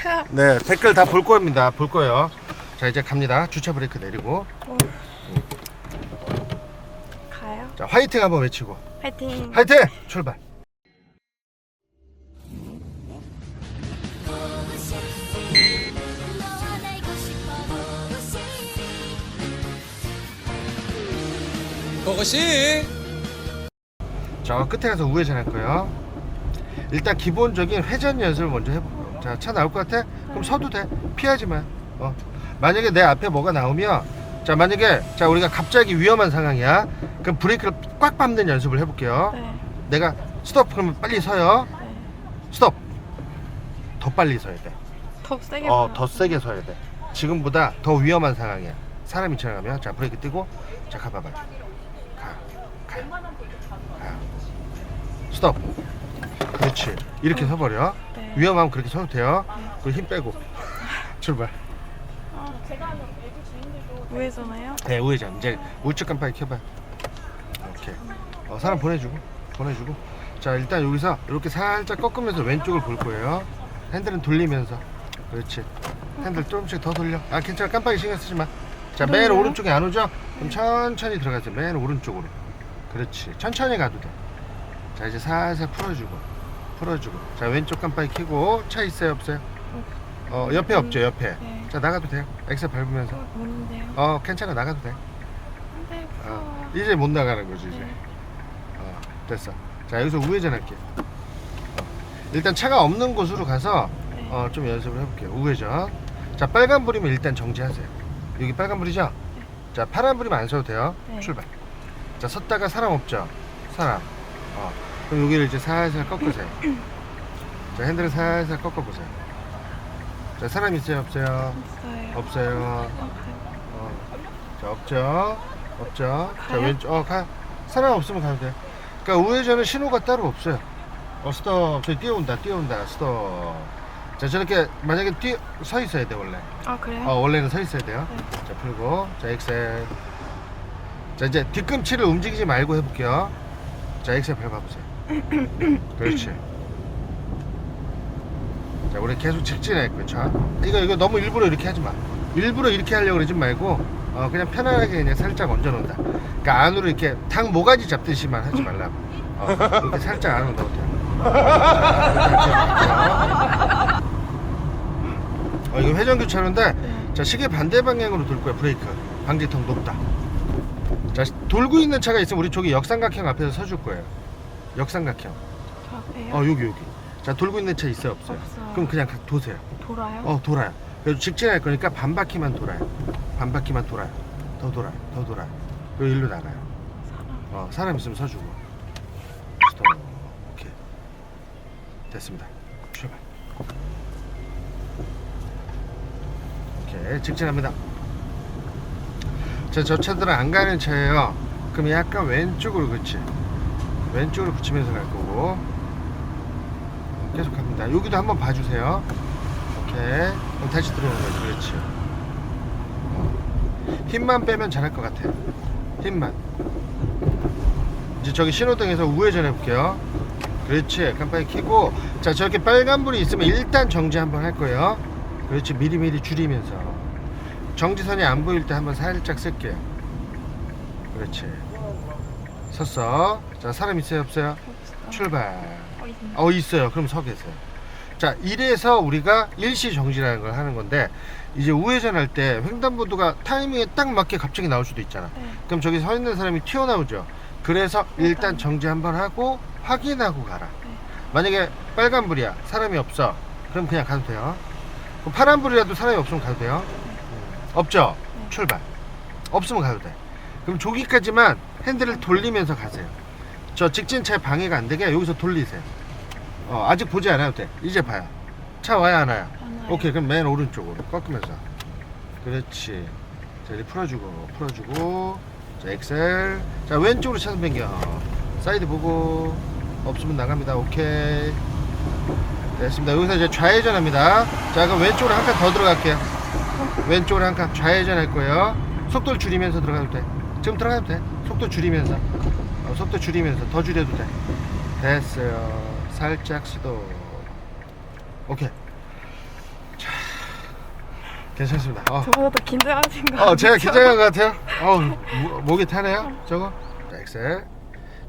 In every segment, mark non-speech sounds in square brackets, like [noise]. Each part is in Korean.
[laughs] 네, 댓글 다 볼 겁니다. 볼 거예요. 자, 이제 갑니다. 주차 브레이크 내리고. 가요. 자, 화이팅 한번 외치고. 파이팅. 화이팅! 출발. 그것이 자, 끝에 가서 우회전 할 거예요. 일단 기본적인 회전 연습을 먼저 해볼게요. 자, 차 나올 것 같아? 그럼 서도 돼. 피하지 마. 어. 만약에 내 앞에 뭐가 나오면, 자, 만약에, 자, 우리가 갑자기 위험한 상황이야. 그럼 브레이크를 꽉 밟는 연습을 해 볼게요. 네. 내가 스톱 그러면 빨리 서요. 네. 스톱. 더 빨리 서야 돼. 더 세게. 어. 더 세게 서야 돼. 지금보다 더 위험한 상황이야. 사람이 지나가면 자 브레이크 띄고 자 가봐 봐. 가, 가, 가. 스톱. 그렇지. 이렇게 서버려. 네. 위험하면 그렇게 서도 돼요. 그리고 힘 빼고 [laughs] 출발. 우회전해요? 네, 우회전. 이제 우측 깜빡이 켜봐. 이렇게. 어, 사람 보내주고, 보내주고. 자, 일단 여기서 이렇게 살짝 꺾으면서 왼쪽을 볼 거예요. 핸들은 돌리면서. 그렇지. 핸들 조금씩 더 돌려. 아, 괜찮아. 깜빡이 신경 쓰지 마. 자, 맨? 오른쪽에 안 오죠? 그럼 천천히 들어가세요. 맨 오른쪽으로. 그렇지. 천천히 가도 돼. 자, 이제 살살 풀어주고, 풀어주고. 자, 왼쪽 깜빡이 켜고. 차 있어요, 없어요? 어, 옆에 없죠, 옆에. 네. 자, 나가도 돼요. 엑셀 밟으면서. 어, 뭔데요? 어, 괜찮아. 나가도 돼. 근데 어, 무서워. 이제 못 나가는 거지 이제. 네. 어, 됐어. 자 여기서 우회전 할게. 어, 일단 차가 없는 곳으로 가서 네. 어, 좀 연습을 해볼게요. 우회전. 자 빨간 불이면 일단 정지하세요. 여기 빨간 불이죠? 자 파란 불이면 안 서도 돼요. 네. 출발. 자 섰다가 사람 없죠? 사람. 어, 그럼 여기를 이제 살살 꺾으세요. [clears throat] 자 핸들을 살살 꺾어보세요. 자 사람 있어요? 없어요? 있어요. 없어요. 어, 어, 자 없죠? 없죠? 자 가요? 왼쪽 어 가. 사람 없으면 가도 돼 그러니까 우회전은 신호가 따로 없어요. 어 스톱. 저기 뛰어온다 뛰어온다. 스톱. 자 저렇게 만약에 뛰 서 있어야 돼 원래. 아 그래요? 어 원래는 서 있어야 돼요. 네. 자 풀고. 자 엑셀. 자 이제 뒤꿈치를 움직이지 말고 해볼게요. 자 엑셀 밟아보세요 그렇지. 자 우리 계속 직진할 거야 자 이거 이거 너무 일부러 이렇게 하지 마. 일부러 이렇게 하려고 그러지 말고 어 그냥 편안하게 그냥 살짝 얹어 놓는다. 그러니까 안으로 이렇게 닭 모가지 잡듯이만 하지 말라고. 어, 이렇게 살짝 안으로 넣어도 어 이거 회전 교차로인데 네. 자 시계 반대 방향으로 돌 거야 브레이크. 방지턱 높다. 자 돌고 있는 차가 있으면 우리 저기 역삼각형 앞에서 서줄 거예요 역삼각형. 저 앞에요? 어 여기 여기. 자 돌고 있는 차 있어요 없어요? 없어요. 그럼 그냥 가- 도세요. 돌아요? 어 돌아요. 그래서 직진할 거니까 반 바퀴만 돌아요. 반 바퀴만 돌아요. 더 돌아요. 더 돌아요. 그리고 일로 나가요. 사람. 어 사람 있으면 서주고. 스톱. 오케이. 됐습니다. 출발. 오케이. 직진합니다. 자, 저 차들은 안 가는 차예요. 그럼 약간 왼쪽으로 그렇지 왼쪽으로 붙이면서 갈 거고. 어, 계속 갑니다. 여기도 한번 봐주세요. 오케이. 다시 들어오는 거지. 그렇지. 어. 힘만 빼면 잘할 것 같아요. 힘만. 이제 저기 신호등에서 우회전 해볼게요. 그렇지. 깜빡이 켜고. 자 저렇게 빨간불이 있으면 일단 정지 한번 할 거예요. 그렇지. 미리미리 줄이면서. 정지선이 안 보일 때 한번 살짝 쓸게요. 그렇지 섰어 자 사람 있어요 없어요 없어. 출발 어, 있네. 어 있어요 그럼 서 계세요 자 이래서 우리가 일시 정지라는 걸 하는 건데 이제 우회전 할 때 횡단보도가 타이밍에 딱 맞게 갑자기 나올 수도 있잖아 네. 그럼 저기 서 있는 사람이 튀어나오죠. 그래서 일단 정지 한번 하고 확인하고 가라. 네. 만약에 빨간불이야, 사람이 없어. 그럼 그냥 가도 돼요. 그럼 파란불이라도 사람이 없으면 가도 돼요. 음, 없죠? 네. 출발. 없으면 가도 돼. 그럼 저기까지만 핸들을 돌리면서 가세요. 저 직진차에 방해가 안 되게 여기서 돌리세요. 어, 아직 보지 않아도 돼. 이제 봐요. 차 와야? 안 와요. 오케이 그럼 맨 오른쪽으로 꺾으면서. 그렇지. 자 이제 풀어주고 풀어주고. 자 엑셀. 자 왼쪽으로 차선 변경 사이드 보고. 없으면 나갑니다. 오케이. 됐습니다. 여기서 이제 좌회전합니다. 자 그럼 왼쪽으로 한 칸 더 들어갈게요. 왼쪽으로 한 칸 좌회전 할 거예요. 속도를 줄이면서 들어가도 돼. 지금 들어가도 돼 속도 줄이면서 어, 속도 줄이면서 더 줄여도 돼 됐어요 살짝 스톱 오케이 괜찮습니다. 어, 저보다 더 긴장하신 거 어 제가 아니죠? 긴장한 것 같아요. 어, 무- 목이 타네요. 저거. 자, 엑셀.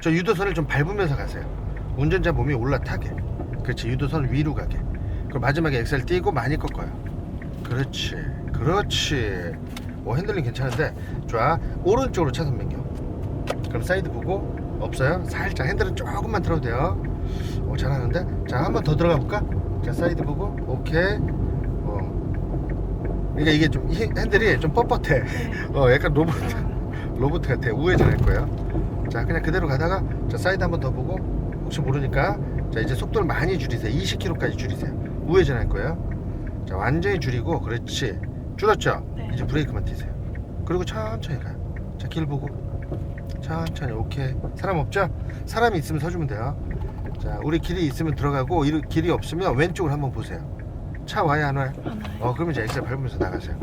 저 유도선을 좀 밟으면서 가세요. 운전자 몸이 올라타게. 그렇지. 유도선 위로 가게. 그리고 마지막에 엑셀 띄고 많이 꺾어요. 그렇지. 그렇지. 오, 핸들링 괜찮은데. 좋아. 오른쪽으로 차선 변경. 그럼 사이드 보고 없어요. 살짝 핸들은 조금만 틀어도 돼요. 오, 잘하는데. 자, 한 번 더 들어가 볼까? 자, 사이드 보고. 오케이. 어. 그러니까 이게 좀 히- 핸들이 좀 뻣뻣해. 네. [laughs] 어, 약간 로봇 로봇 같아. 우회전할 거예요. 자, 그냥 그대로 가다가 자 사이드 한 번 더 보고 혹시 모르니까 자 이제 속도를 많이 줄이세요. 20km까지 줄이세요. 우회전할 거예요. 자, 완전히 줄이고 그렇지. 줄었죠? 네. 이제 브레이크만 띄세요. 그리고 천천히 가요. 자, 길 보고 천천히 오케이. 사람 없죠? 사람이 있으면 서주면 돼요. 자, 우리 길이 있으면 들어가고 이 길이 없으면 왼쪽을 한번 보세요. 차 와야 안 와요? 하나요. 어 그러면 이제 엑셀 밟으면서 나가세요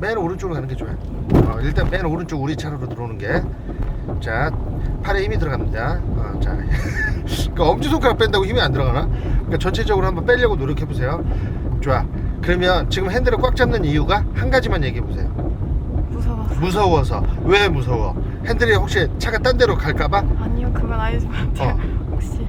맨 오른쪽으로 가는 게 좋아요 어, 일단 맨 오른쪽 우리 차로로 들어오는 게자 팔에 힘이 들어갑니다 어, 자 [laughs] 그러니까 엄지손가락 뺀다고 힘이 안 들어가나 그러니까 전체적으로 한번 빼려고 노력해 보세요 좋아 그러면 지금 핸들을 꽉 잡는 이유가 한 가지만 얘기해 보세요 무서워서. 무서워서 왜 무서워 핸들이 혹시 차가 딴 데로 갈까봐? 아니요, 그건 아니지만 제가 어. 혹시.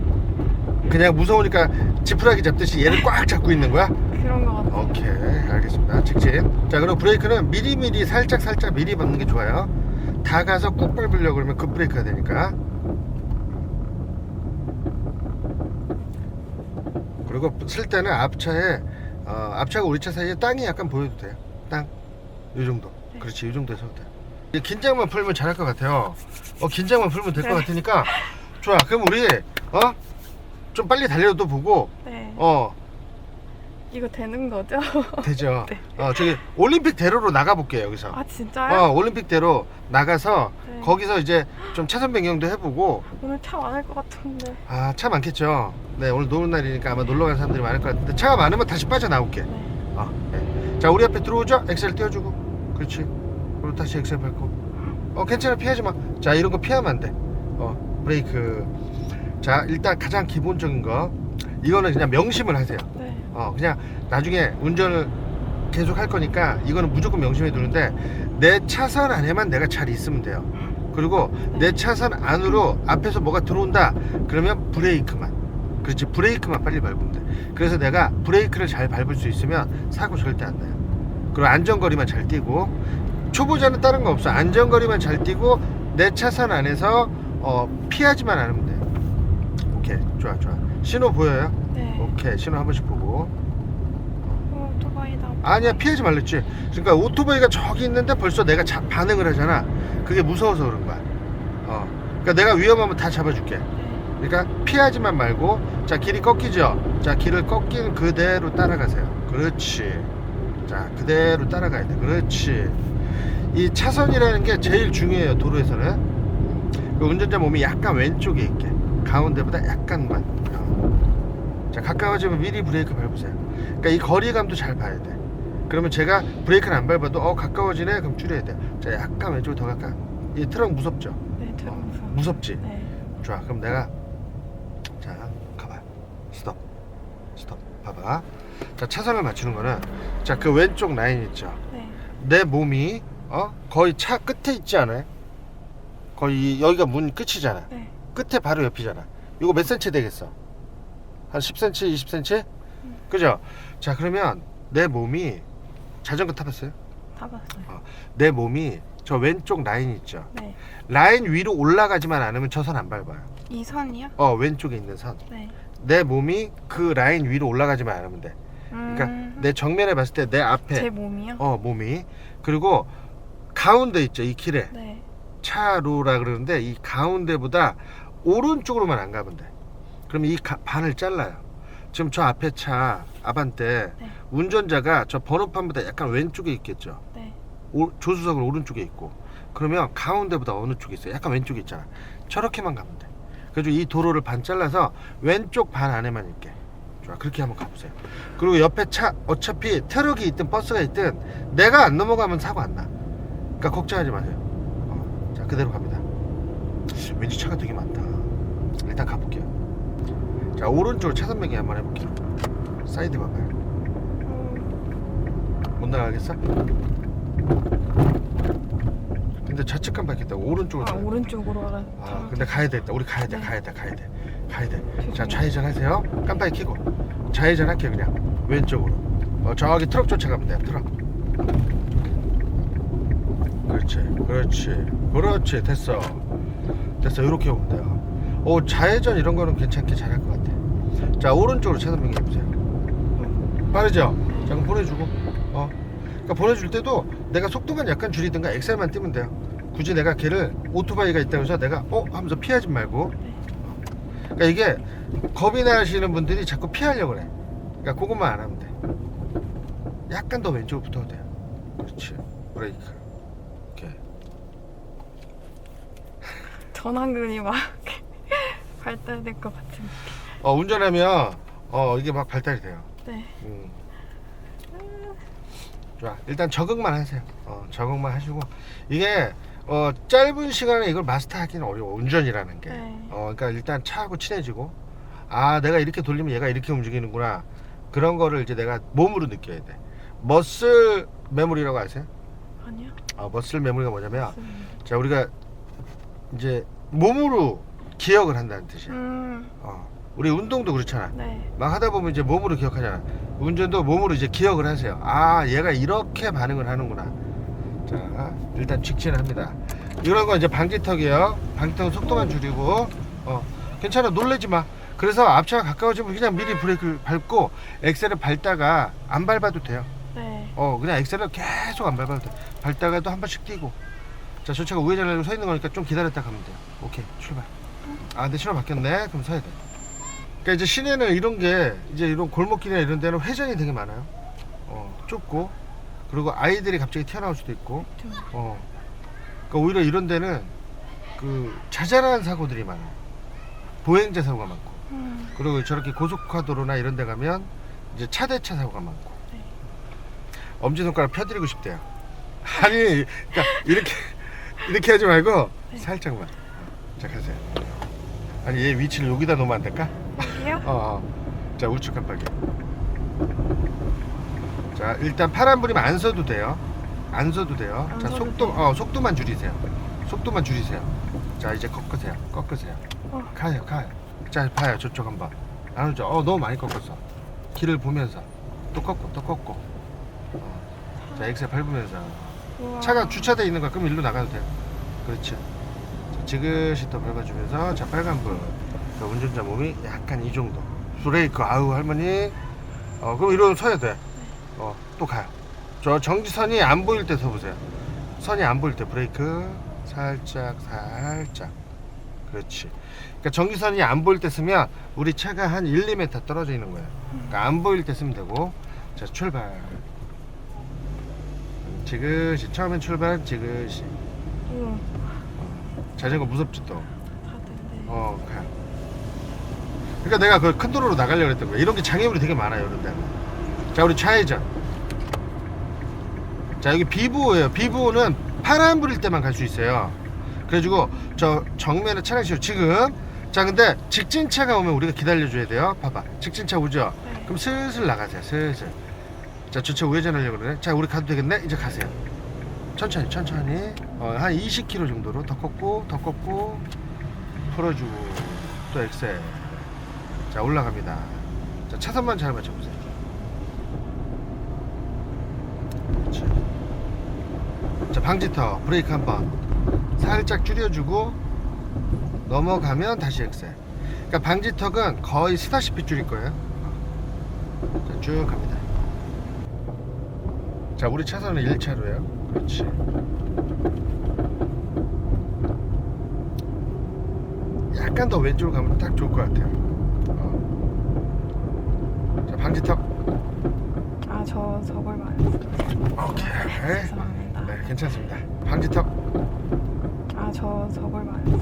그냥 무서우니까 지푸라기 잡듯이 얘를 꽉 잡고 있는 거야? 그런 거 같아요. 오케이 알겠습니다. 직진. 자 그럼 브레이크는 미리미리 살짝 살짝 미리 밟는 게 좋아요. 다 가서 꼭 밟으려고 그러면 급브레이크가 되니까. 그리고 쓸 때는 앞차에 어, 앞차가 우리 차 사이에 땅이 약간 보여도 돼요. 땅? 이 정도. 네. 그렇지 이 정도 에서 돼 이게 긴장만 풀면 잘할 것 같아요 어 긴장만 풀면 될 것 네. 같으니까 좋아 그럼 우리 어? 좀 빨리 달려도 보고 네. 어 이거 되는 거죠? [laughs] 되죠. 네. 어, 저기 올림픽 대로로 나가 볼게요, 여기서. 아, 진짜요? 어, 올림픽 대로 나가서 네. 거기서 이제 좀 차선 변경도 해 보고 오늘 차 많을 것 같은데. 아, 차 많겠죠. 네, 오늘 노는 날이니까 아마 놀러 가는 사람들이 많을 것 같은데 차가 많으면 다시 빠져나올게. 네. 어, 네. 자, 우리 앞에 들어오죠? 엑셀 띄워 주고. 그렇지. 그리고 다시 엑셀 밟고. 어, 괜찮아. 피하지 마. 자, 이런 거 피하면 안 돼. 어, 브레이크. 자, 일단 가장 기본적인 거. 이거는 그냥 명심을 하세요. 네. 어 그냥 나중에 운전을 계속 할 거니까 이거는 무조건 명심해 두는데 내 차선 안에만 내가 잘 있으면 돼요 그리고 내 차선 안으로 앞에서 뭐가 들어온다 그러면 브레이크만 그렇지 브레이크만 빨리 밟으면 돼 그래서 내가 브레이크를 잘 밟을 수 있으면 사고 절대 안 나요 그리고 안전거리만 잘 뛰고 초보자는 다른 거 없어. 안전거리만 잘 뛰고 내 차선 안에서 어, 피하지만 않으면 돼요 오케이. 좋아 좋아. 신호 보여요? 네. 오케이. 신호 한 번씩 보고. 어, 오토바이다. 아니야 피하지 말랬지. 그러니까 오토바이가 저기 있는데 벌써 내가 자- 반응을 하잖아. 그게 무서워서 그런 거야. 어. 그러니까 내가 위험하면 다 잡아줄게. 네. 그러니까 피하지만 말고 자 길이 꺾이죠? 자 길을 꺾인 그대로 따라가세요. 그렇지. 자 그대로 따라가야 돼. 그렇지 이 차선이라는 게 제일 중요해요 도로에서는. 그 운전자 몸이 약간 왼쪽에 있게 가운데보다 약간만 어. 자 가까워지면 미리 브레이크 밟으세요. 그러니까 이 거리감도 잘 봐야 돼. 그러면 제가 브레이크를 안 밟아도 어 가까워지네? 그럼 줄여야 돼자 약간 왼쪽으로 더 가까 이. 트럭 무섭죠? 네, 들어 어, 무서워. 무섭지? 네. 좋아 그럼 내가 자 가봐. 스톱. 스톱. 봐봐. 자 차선을 맞추는 거는 자 그 왼쪽 라인 있죠? 네. 내 몸이 어 거의 차 끝에 있지 않아요 거의 여기가 문 끝이잖아 네. 끝에 바로 옆이잖아 이거 몇 센치 되겠어 한 10cm 20cm 그죠 자 그러면 내 몸이 자전거 타봤어요 다 봤어요. 내 몸이 저 왼쪽 라인 있죠 네. 라인 위로 올라가지만 않으면 저 선 안 밟아요 이 선이요? 어 왼쪽에 있는 선 네. 내 몸이 그 라인 위로 올라가지만 않으면 돼. 그러니까 음, 내 정면에 봤을 때 내 앞에 제 몸이요? 어 몸이 그리고 가운데 있죠 이 길에 네. 차로라 그러는데 이 가운데보다 오른쪽으로만 안 가면 돼. 그러면 이 가- 반을 잘라요. 지금 저 앞에 차 아반떼 네. 운전자가 저 번호판보다 약간 왼쪽에 있겠죠. 네. 오- 조수석은 오른쪽에 있고 그러면 가운데보다 어느 쪽에 있어요? 약간 왼쪽에 있잖아. 저렇게만 가면 돼. 그래서 이 도로를 반 잘라서 왼쪽 반 안에만 있게. 좋아. 그렇게 한번 가보세요. 그리고 옆에 차 어차피 트럭이 있든 버스가 있든 내가 안 넘어가면 사고 안 나. 그러니까 걱정하지 마세요. 어, 자 그대로 갑니다. 왠지 차가 되게 많다. 일단 가볼게요. 자 오른쪽으로 차선 변경 한번 해볼게요. 사이드 봐봐요. 못 나가겠어? 근데 좌측 깜빡했다고 오른쪽으로 아 가야 돼. 오른쪽으로 가라. 아 근데 가야 돼. 우리 가야 돼. 네. 가야 돼. 가야 돼. 가야 돼. 자 죄송해요. 좌회전 하세요. 깜빡이 켜고 좌회전 할게요 그냥 왼쪽으로. 어 저기 트럭 쫓아가면 돼요. 트럭. 그렇지. 그렇지. 그렇지. 됐어. 됐어. 이렇게 오면 돼요. 오 좌회전 이런 거는 괜찮게 잘할 것 같아. 자 오른쪽으로 차선 변경해 보세요. 빠르죠? 자 그럼 보내주고. 어. 그러니까 보내줄 때도 내가 속도만 약간 줄이든가 엑셀만 띄면 돼요. 굳이 내가 걔를 오토바이가 있다고 해서 내가 어 하면서 피하지 말고. 그러니까 이게 겁이 나시는 분들이 자꾸 피하려고 그래. 그러니까 그것만 안 하면 돼. 약간 더 왼쪽으로 붙어도 돼요. 그렇지. 브레이크. 오케이. 전완근이 막 [laughs] 발달될 것 같은. 어 운전하면 어 이게 막 발달이 돼요. 네. 음. 좋아. 일단 적응만 하세요. 어, 적응만 하시고 이게 어, 짧은 시간에 이걸 마스터하기는 어려워. 운전이라는 게. 네. 어, 그러니까 일단 차하고 친해지고 아, 내가 이렇게 돌리면 얘가 이렇게 움직이는구나. 그런 거를 이제 내가 몸으로 느껴야 돼. 머슬 메모리라고 아세요? 아니요. 어, 머슬 메모리가 뭐냐면. 자, 우리가 이제 몸으로 기억을 한다는 뜻이야. 음. 어. 우리 운동도 그렇잖아. 네. 막 하다 보면 이제 몸으로 기억하잖아. 운전도 몸으로 이제 기억을 하세요. 아, 얘가 이렇게 반응을 하는구나. 자, 일단 직진합니다. 이런 건 이제 방지턱이에요. 방지턱은 속도만 줄이고, 어, 괜찮아. 놀래지 마. 그래서 앞차가 가까워지면 그냥 미리 브레이크를 밟고 엑셀을 밟다가 안 밟아도 돼요. 네. 어, 그냥 엑셀을 계속 안 밟아도 돼. 밟다가도 한 번씩 뛰고. 자, 저 차가 우회전하려고 서 있는 거니까 좀 기다렸다 가면 돼요. 오케이, 출발. 아, 근데 신호 바뀌었네. 그럼 서야 돼. 그러니까 이제 시내는 이런 게 이제 이런 골목길이나 이런 데는 회전이 되게 많아요. 어, 좁고 그리고 아이들이 갑자기 튀어나올 수도 있고. 좀. 어. 그러니까 오히려 이런 데는 그 자잘한 사고들이 많아요. 보행자 사고가 많고. 음. 그리고 저렇게 고속화도로나 이런 데 가면 이제 차대차 사고가 많고. 네. 엄지손가락 펴드리고 싶대요. 아니, 그러니까 이렇게 이렇게 하지 말고 네. 살짝만. 자, 가세요. 아니, 얘 위치를 여기다 놓으면 안 될까? 여기요? 어, 어. 자, 우측 깜빡이. 자, 일단 파란 불이면 안 써도 돼요. 안 써도 돼요. 안 자, 써도 속도? 어, 속도만 줄이세요. 속도만 줄이세요. 자, 이제 꺾으세요. 꺾으세요. 어. 가요, 가요. 자, 봐요. 저쪽 한번. 안 오죠? 어, 너무 많이 꺾었어. 길을 보면서. 또 꺾고, 또 꺾고. 어. 자, 엑셀 밟으면서. 우와. 차가 주차돼 있는 거야. 그럼 일로 나가도 돼요. 그렇죠. 자, 지그시 더 밟아주면서 자 빨간불. 자, 운전자 몸이 약간 이 정도. 브레이크 아우 할머니. 어 그럼 이러고 서야 돼. 어또 가요. 저 정지선이 안 보일 때 서보세요. 선이 안 보일 때 브레이크 살짝 살짝. 그렇지. 그러니까 정지선이 안 보일 때 쓰면 우리 차가 한 1, 2m 떨어져 있는 거예요. 그러니까 안 보일 때 쓰면 되고. 자 출발. 음, 지그시 처음엔 출발 지그시 응. 자전거 무섭지 또. 다들 네. 어 가요. 그러니까 내가 그 큰 도로로 나가려고 했던 거야. 이런 게 장애물이 되게 많아요, 이런 데는. 자, 우리 좌회전. 자, 여기 비보예요. 비보는 파란 불일 때만 갈 수 있어요. 그래가지고 저 정면에 차량 시로 지금 자 근데 직진차가 오면 우리가 기다려줘야 돼요. 봐봐, 직진차 오죠. 네. 그럼 슬슬 나가세요, 슬슬. 자, 저차 우회전하려고 그러네. 자, 우리 가도 되겠네. 이제 가세요. 천천히, 천천히. 어, 한 20km 정도로 더 꺾고, 더 꺾고, 풀어주고, 또 엑셀. 자, 올라갑니다. 자, 차선만 잘 맞춰보세요. 그렇지. 자, 방지턱, 브레이크 한 번. 살짝 줄여주고, 넘어가면 다시 엑셀. 그러니까 방지턱은 거의 스다시피 줄일 거예요. 자, 쭉 갑니다. 자, 우리 차선은 1차로예요. 그렇지. 약간 더 왼쪽으로 가면 딱 좋을 것 같아요. 어. 자, 방지턱. 아, 저 저걸 말했어요. 오케이. 죄송합니다. 네, 괜찮습니다. 방지턱. 아, 저 저걸 말했어요.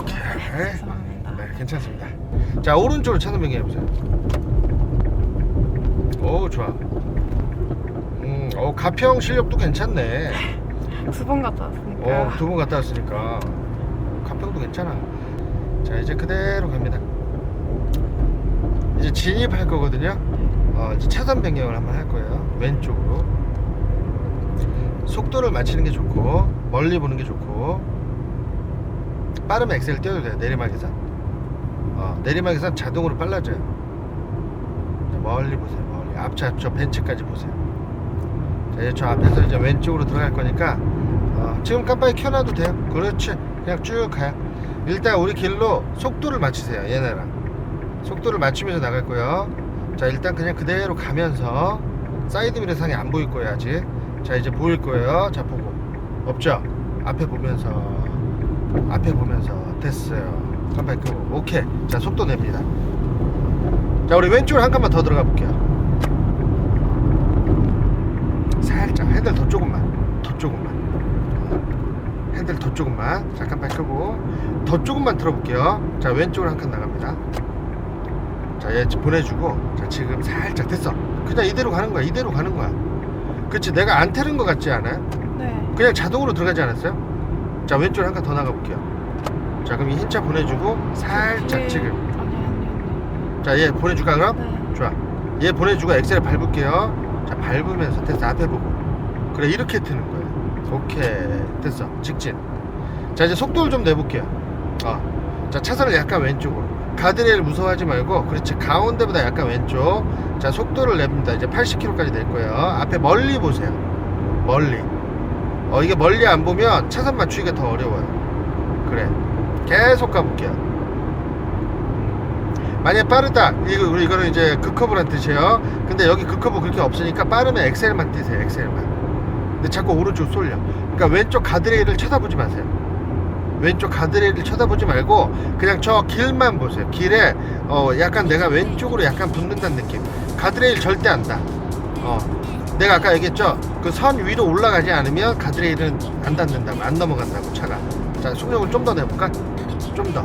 오케이. 죄송합니다. 네, 괜찮습니다. 자, 오른쪽으로 차선 변경해 보세요. 오, 좋아. 음, 어, 가평 실력도 괜찮네. [laughs] 두 번 갔다 왔으니까. 어, 두 번 갔다 왔으니까 가평도 괜찮아. 자, 이제 그대로 갑니다. 이제 진입할 거거든요. 어, 이제 차선 변경을 한번 할 거예요. 왼쪽으로. 속도를 맞추는 게 좋고 멀리 보는 게 좋고 빠르면 엑셀 띄워도 돼요 내리막에선 어, 내리막에선 자동으로 빨라져요 자, 멀리 보세요 멀리 앞차 저 벤츠까지 보세요 자 이제 저 앞에서 이제 왼쪽으로 들어갈 거니까 어, 지금 깜빡이 켜놔도 돼요? 그렇지. 그냥 쭉 가요. 일단 우리 길로 속도를 맞추세요 얘네랑. 속도를 맞추면서 나갈 거예요. 자 일단 그냥 그대로 가면서 사이드미러 상이 안 보일 거예요 아직. 자 이제 보일 거예요. 자 보고. 없죠? 앞에 보면서. 앞에 보면서. 됐어요. 깜빡이 끄고. 오케이. 자 속도 냅니다. 자 우리 왼쪽으로 한 칸만 더 들어가 볼게요 살짝 핸들 더 조금만. 더 조금만. 핸들 더 조금만. 자 깜빡이 끄고. 더 조금만 틀어볼게요. 자 왼쪽으로 한 칸 나갑니다. 자얘 보내주고. 자 지금 살짝 됐어. 그냥 이대로 가는 거야. 이대로 가는 거야. 그치? 내가 안 태른 거 같지 않아요? 네. 그냥 자동으로 들어가지 않았어요? 자 왼쪽으로 한 칸 더 나가 볼게요. 자 그럼 이 흰차 보내주고 살짝 뒤에- 지금. 아니 아니 자얘 보내줄까 그럼? 네. 좋아. 얘 보내주고 엑셀을 밟을게요 자 밟으면서 됐어 앞에 보고. 그래 이렇게 트는 거예요 오케이. 됐어. 직진. 자 이제 속도를 좀 내볼게요. 어자 차선을 약간 왼쪽으로. 가드레일 무서워하지 말고 그렇지. 가운데보다 약간 왼쪽. 자 속도를 냅니다. 이제 80km까지 낼 거예요. 앞에 멀리 보세요. 멀리. 어 이게 멀리 안 보면 차선 맞추기가 더 어려워요. 그래. 계속 가볼게요 만약 빠르다. 이거 이거는 이제 극커브란 뜻이에요. 근데 여기 극커브 그렇게 없으니까 빠르면 엑셀만 뛰세요 엑셀만. 근데 자꾸 오른쪽 쏠려. 그러니까 왼쪽 가드레일을 쳐다보지 마세요. 왼쪽 가드레일을 쳐다보지 말고 그냥 저 길만 보세요. 길에 어 약간 내가 왼쪽으로 약간 붙는다는 느낌. 가드레일 절대 안다. 어. 내가 아까 얘기했죠? 그 선 위로 올라가지 않으면 가드레일은 안 닿는다고 안 넘어간다고 차가. 자 속력을 좀 더 내볼까? 좀 더